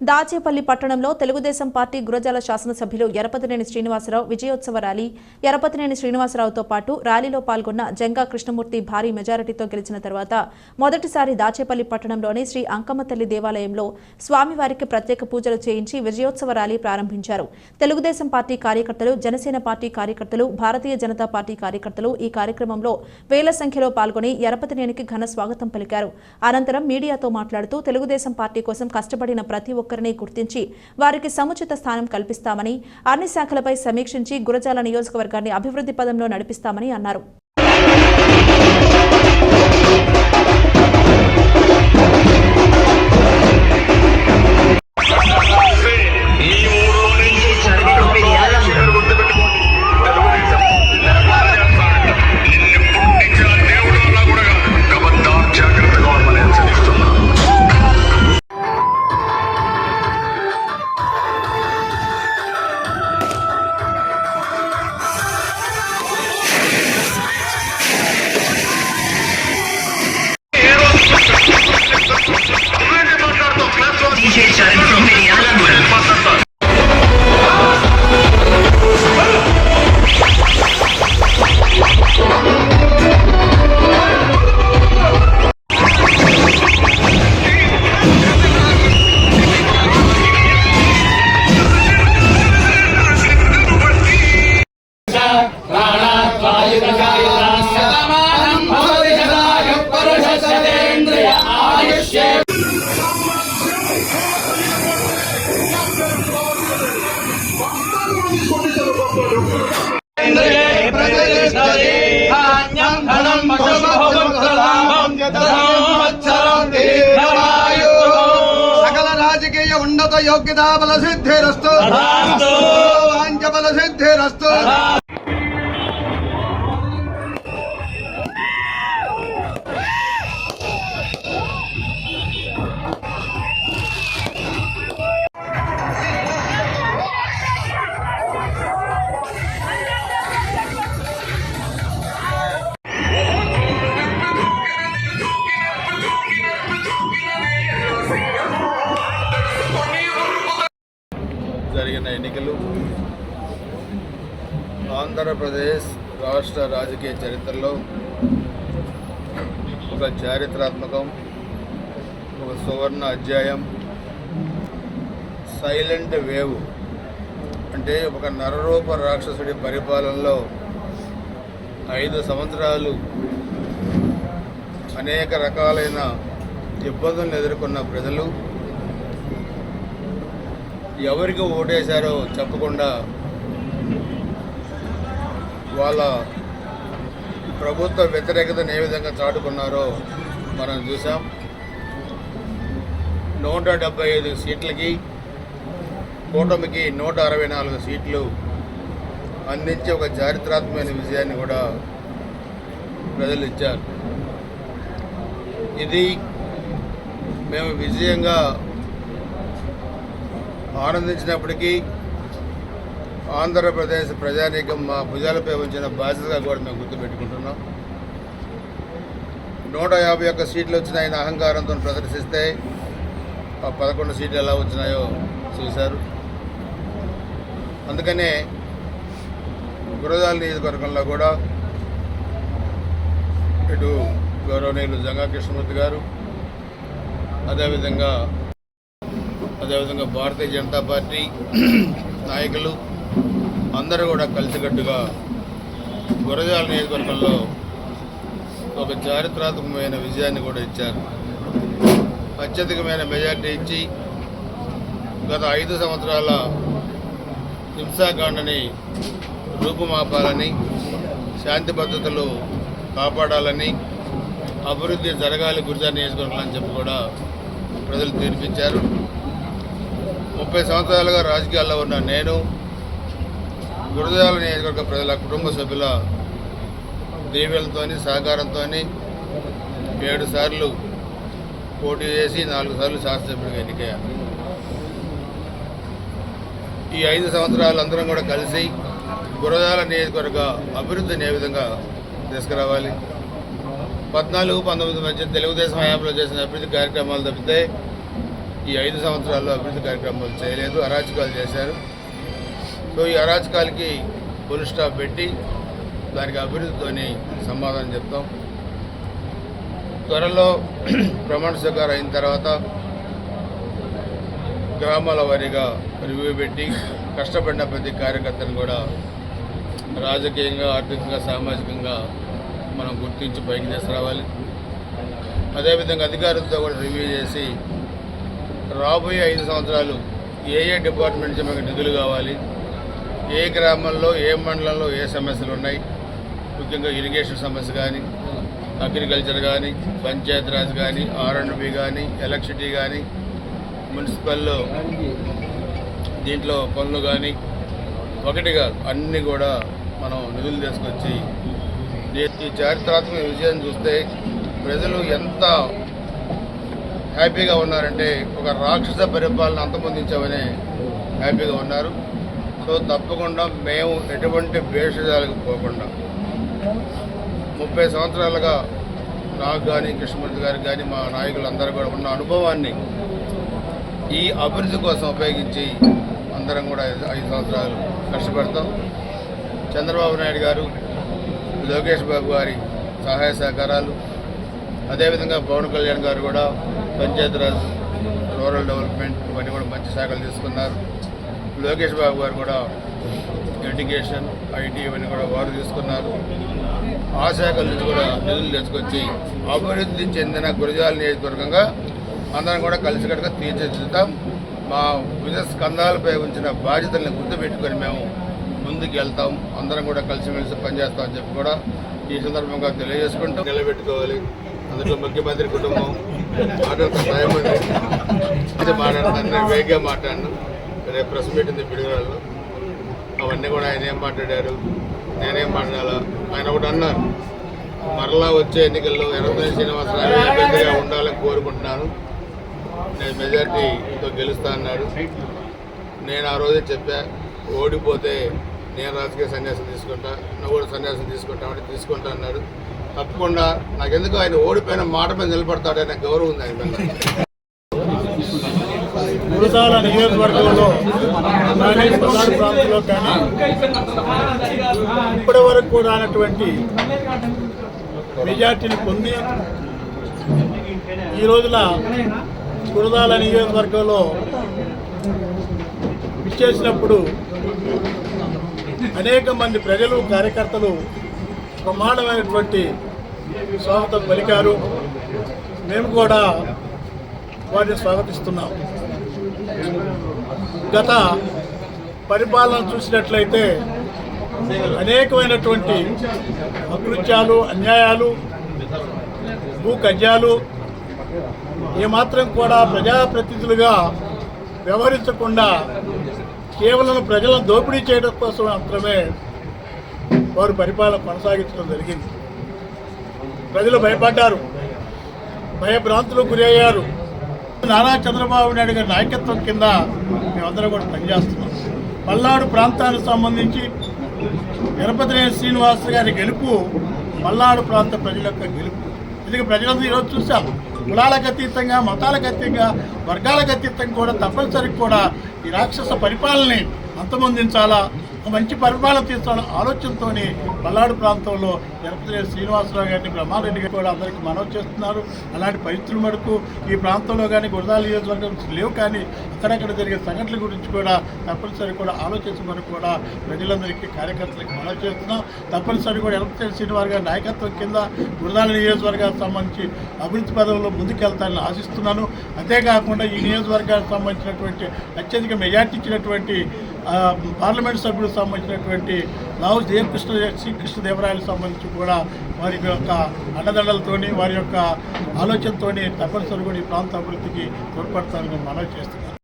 దాచేపల్లి పట్టణంలో తెలుగుదేశం పార్టీ గురజాల శాసనసభ్యులు ఎరపతినేని శ్రీనివాసరావు విజయోత్సవ ర్యాలీ ఎరపతినేని శ్రీనివాసరావుతో పాటు ర్యాలీలో పాల్గొన్న జంగా కృష్ణమూర్తి భారీ మెజారిటీతో గెలిచిన తర్వాత మొదటిసారి దాచేపల్లి పట్టణంలోని శ్రీ అంకమ్మతల్లి దేవాలయంలో స్వామివారికి ప్రత్యేక పూజలు చేయించి విజయోత్సవ ర్యాలీ ప్రారంభించారు. తెలుగుదేశం పార్టీ కార్యకర్తలు జనసేన పార్టీ కార్యకర్తలు భారతీయ జనతా పార్టీ కార్యకర్తలు ఈ కార్యక్రమంలో వేల సంఖ్యలో పాల్గొని ఎరపతినేనికి ఘన స్వాగతం పలికారు. అనంతరం మీడియాతో మాట్లాడుతూ తెలుగుదేశం పార్టీ కోసం కష్టపడిన ప్రతి ఒక్కొక్కరిని గుర్తించి వారికి సముచిత స్థానం కల్పిస్తామని అన్ని శాఖలపై సమీక్షించి గురజాల నియోజకవర్గాన్ని అభివృద్ధి పదంలో నడిపిస్తామని అన్నారు. క్లాస్ తీసేశారు योग्यता बल सिद्धिरस्तु वाञ्च बल सिद्धिरस्तु రాష్ట్ర రాజకీయ చరిత్రలో ఒక చారిత్రాత్మకం ఒక సువర్ణ అధ్యాయం సైలెంట్ వేవ్ అంటే ఒక నరరూప రాక్షసుడి పరిపాలనలో ఐదు సంవత్సరాలు అనేక రకాలైన ఇబ్బందులను ఎదుర్కొన్న ప్రజలు. ఎవరికి ఓటేశారో చెప్పకుండా వాళ్ళ ప్రభుత్వ వ్యతిరేకతను ఏ విధంగా చాటుకున్నారో మనం చూసాం. నూట డెబ్బై ఐదు సీట్లకి కూటమికి నూట అరవై నాలుగు సీట్లు అందించే ఒక చారిత్రాత్మకమైన విజయాన్ని కూడా ప్రజలు ఇచ్చారు. ఇది మేము విజయంగా ఆనందించినప్పటికీ ఆంధ్రప్రదేశ్ ప్రజానీకం మా భుజాలపై ఉంచిన బాధ్యతగా కూడా మేము గుర్తుపెట్టుకుంటున్నాం. నూట యాభై ఒక్క సీట్లు వచ్చినాయని అహంకారంతో ప్రదర్శిస్తే ఆ పదకొండు సీట్లు ఎలా వచ్చినాయో చూశారు. అందుకనే గురజాల నియోజకవర్గంలో కూడా ఇటు గౌరవనీయులు జంగా కృష్ణమూర్తి గారు అదేవిధంగా అదేవిధంగా భారతీయ జనతా పార్టీ నాయకులు అందరూ కూడా కలిసికట్టుగా గురజాల నియోజకవర్గంలో ఒక చారిత్రాత్మకమైన విజయాన్ని కూడా ఇచ్చారు. అత్యధికమైన మెజార్టీ ఇచ్చి గత ఐదు సంవత్సరాల హింసాకాండని రూపుమాపాలని శాంతి భద్రతలు కాపాడాలని అభివృద్ధి జరగాలి గురిజా నియోజకవర్గం అని చెప్పి కూడా ప్రజలు తీర్పిచ్చారు. ముప్పై సంవత్సరాలుగా రాజకీయాల్లో ఉన్న నేను గురజాల నియోజకవర్గ ప్రజల కుటుంబ సభ్యుల దీవెలతోని సహకారంతో ఏడు సార్లు పోటీ చేసి నాలుగు సార్లు శాసనసభ్యుడిగా ఎన్నికయ్యారు. ఈ ఐదు సంవత్సరాలు అందరం కూడా కలిసి గురదాల నియోజకవర్గ అభివృద్ధిని ఏ విధంగా తీసుకురావాలి? పద్నాలుగు పంతొమ్మిది మధ్య తెలుగుదేశం హయాంలో చేసిన అభివృద్ధి కార్యక్రమాలు తప్పితే ఈ ఐదు సంవత్సరాల్లో అభివృద్ధి కార్యక్రమాలు చేయలేదు అరాచకాలు చేశారు. సో ఈ అరాచకాలకి ఫుల్ స్టాప్ పెట్టి దానికి అభివృద్ధితోని సమాధానం చెప్తాం. త్వరలో ప్రమాణ స్వీకారం అయిన తర్వాత గ్రామాల వారీగా రివ్యూ పెట్టి కష్టపడిన ప్రతి కార్యకర్తను కూడా రాజకీయంగా ఆర్థికంగా సామాజికంగా మనం గుర్తించి పైకి తీసుకురావాలి. అదేవిధంగా అధికారులతో కూడా రివ్యూ చేసి రాబోయే ఐదు సంవత్సరాలు ఏ ఏ డిపార్ట్మెంట్ నుంచి మనకు నిధులు కావాలి ఏ గ్రామంలో ఏ మండలంలో ఏ సమస్యలు ఉన్నాయి? ముఖ్యంగా ఇరిగేషన్ సమస్య కానీ అగ్రికల్చర్ కానీ పంచాయతీరాజ్ కానీ ఆర్ఎండ్బి కానీ ఎలక్ట్రిసిటీ కానీ మున్సిపల్లో దీంట్లో పనులు కానీ ఒకటిగా అన్నీ కూడా మనం నిధులు తీసుకొచ్చి ఈ- ఈ చారిత్రాత్మక విజయం చూస్తే ప్రజలు ఎంత హ్యాపీగా ఉన్నారంటే ఒక రాక్షస పరిపాలన అంతమొందించామని హ్యాపీగా ఉన్నారు. సో తప్పకుండా మేము ఎటువంటి భేషజాలకు పోకుండా ముప్పై సంవత్సరాలుగా నాకు కానీ కృష్ణమూర్తి గారికి కానీ మా నాయకులందరూ కూడా ఉన్న అనుభవాన్ని ఈ అభివృద్ధి కోసం ఉపయోగించి అందరం కూడా ఐదు- ఐదు సంవత్సరాలు కష్టపడతాం. చంద్రబాబు నాయుడు గారు లోకేష్ బాబు గారి సహాయ సహకారాలు అదేవిధంగా పవన్ కళ్యాణ్ గారు కూడా పంచాయతీరాజ్ రూరల్ డెవలప్మెంట్ ఇవన్నీ కూడా మంచి శాఖలు తీసుకున్నారు. లోకేష్ బాబు గారు కూడా ఎడ్యుకేషన్ ఐటీ ఇవన్నీ కూడా వారు తీసుకున్నారు. ఆ శాఖల నుంచి కూడా నిధులు తెచ్చుకొచ్చి అభివృద్ధి చెందిన గురజాల నియోజకవర్గంగా అందరం కూడా కలిసికట్టుగా తీర్చిదిద్దుతాం. మా వివిధ స్కందాలపై ఉంచిన బాధ్యతల్ని గుర్తుపెట్టుకొని మేము ముందుకు వెళ్తాం అందరం కూడా కలిసిమెలిసి పనిచేస్తామని చెప్పి కూడా ఈ సందర్భంగా తెలియజేసుకుంటూ నిలబెట్టుకోవాలి. అందులో ముఖ్యమంత్రి కుటుంబం మాట్లాడుతూ భయం ఉంది వేగంగా మాట్లాడను. రేపు ప్రెస్ మీట్ ఉంది పిడుగురాల్లో అవన్నీ కూడా ఆయన ఏం మాట్లాడారు? నేనేం మాట్లాడాలా? ఆయన ఒకటి అన్నారు. మరలా వచ్చే ఎన్నికల్లో ఎర్రమల్లి శ్రీనివాసరావు అభ్యర్థిగా ఉండాలని కోరుకుంటున్నాను. నేను మెజార్టీతో గెలుస్తా అన్నాడు. నేను ఆ రోజే చెప్పా ఓడిపోతే నేను రాజకీయ సన్యాసం తీసుకుంటా నువ్వు కూడా సన్యాసం తీసుకుంటా అంటే తీసుకుంటా అన్నాడు. తప్పకుండా నాకెందుకు ఆయన ఓడిపోయిన మాట మీద నిలబడతాడనే గౌరవం ఉంది ఆయన మీద నియోజకవర్గంలో కానీ ప్రధాన ప్రాంతంలో కానీ ఇప్పటి వరకు కూడా రానటువంటి మెజార్టీని పొంది ఈ రోజున కురదాల నియోజకవర్గంలో విచ్చేసినప్పుడు అనేక మంది ప్రజలు కార్యకర్తలు ప్రమాణమైనటువంటి స్వాగతం పలికారు. మేము కూడా వారిని స్వాగతిస్తున్నాం. గత పరిపాలన చూసినట్లయితే అనేకమైనటువంటి అకృత్యాలు అన్యాయాలు భూ కజ్యాలు ఏమాత్రం కూడా ప్రజాప్రతినిధులుగా వ్యవహరించకుండా కేవలం ప్రజలను దోపిడీ చేయడం కోసం మాత్రమే వారు పరిపాలన కొనసాగించడం జరిగింది. ప్రజలు భయపడ్డారు భయభ్రాంతులు గురయ్యారు. నారా చంద్రబాబు నాయుడు గారి నాయకత్వం కింద మేమందరం కూడా పనిచేస్తున్నాం. పల్నాడు ప్రాంతానికి సంబంధించి గణపతినేని శ్రీనివాస్ గారి గెలుపు పల్నాడు ప్రాంత ప్రజల యొక్క గెలుపు. ఎందుకంటే ప్రజలందరూ ఈరోజు చూసాం కులాలకు అతీతంగా మతాలకు అతీతంగా వర్గాలకు అతీతంగా కూడా తప్పనిసరిగా కూడా ఈ రాక్షస పరిపాలనని అంతమొందించాలా? ఒక మంచి పరిపాలన తీసుకోవాలనే ఆలోచనతోని పల్నాడు ప్రాంతంలో తిరుపతి శ్రీనివాసరావు గారిని బ్రహ్మారెడ్డి గారు కూడా అందరికీ మనవి చేస్తున్నారు. అలాంటి పరిస్థితుల మటుకు ఈ ప్రాంతంలో కానీ గురదాల నియోజకవర్గం లేవు కానీ అక్కడక్కడ జరిగే సంఘటనల గురించి కూడా తప్పనిసరి కూడా ఆలోచించమని కూడా ప్రజలందరికీ కార్యకర్తలకు మనవి చేస్తున్నాం. తప్పనిసరి కూడా ఎలక్ట్రీ శ్రీనివాస్ గారి నాయకత్వం కింద గురదాల నియోజకవర్గానికి సంబంధించి అభివృద్ధి పదవుల్లో ముందుకెళ్తానని ఆశిస్తున్నాను. అంతేకాకుండా ఈ నియోజకవర్గానికి సంబంధించినటువంటి అత్యధిక మెజార్టీ ఇచ్చినటువంటి పార్లమెంట్ సభ్యులకు సంబంధించినటువంటి లావు జయకృష్ణ శ్రీకృష్ణదేవరాయలకు సంబంధించి కూడా వారి యొక్క అండదండలతోని వారి యొక్క ఆలోచనతోని తప్పనిసరి కూడా ఈ ప్రాంత అభివృద్ధికి తోడ్పడతానని మనవి చేస్తున్నాను